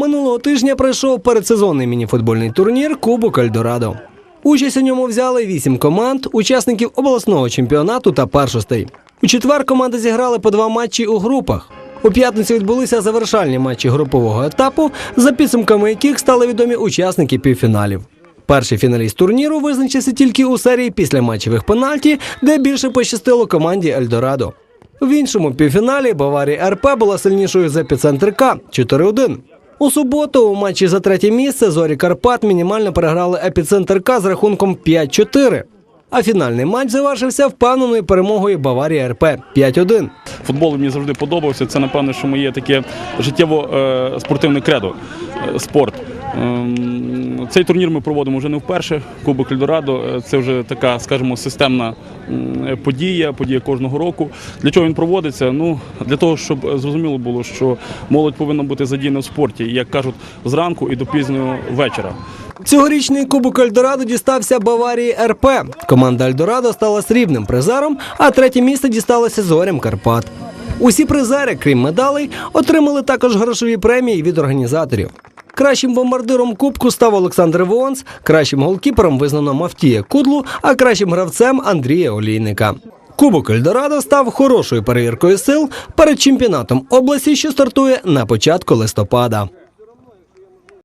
Минулого тижня пройшов передсезонний мініфутбольний турнір Кубок Ельдорадо. Участь у ньому взяли вісім команд, учасників обласного чемпіонату та першостей. У четвер команди зіграли по два матчі у групах. У п'ятницю відбулися завершальні матчі групового етапу, за підсумками яких стали відомі учасники півфіналів. Перший фіналіст турніру визначився тільки у серії після матчевих пенальті, де більше пощастило команді Ельдорадо. В іншому півфіналі Баварія РП була сильнішою за епіцентр К 4-1. У суботу у матчі за третє місце зорі Карпат мінімально переграли епіцентр К з рахунком 5-4. А фінальний матч завершився впевненою перемогою Баварія РП 5-1. Футбол мені завжди подобався. Це, напевно, що моє таке життєво е, кредо. е, Спорт. Ем, Цей турнір ми проводимо вже не вперше. Кубок Ельдорадо Е, це вже така, скажімо, системна подія, подія кожного року. Для чого він проводиться? Ну для того, щоб зрозуміло було, що молодь повинна бути задіяна в спорті, як кажуть, зранку і до пізнього вечора. Цьогорічний кубок Ельдорадо дістався Баварії РП. Команда Ельдорадо стала срібним призером, а третє місце дісталося зорям Карпат. Усі призери, крім медалей, отримали також грошові премії від організаторів. Кращим бомбардиром кубку став Олександр Вонс, кращим голкіпером визнано Мафтія Кудлу, а кращим гравцем Андрія Олійника. Кубок Ельдорадо став хорошою перевіркою сил перед чемпіонатом області, що стартує на початку листопада.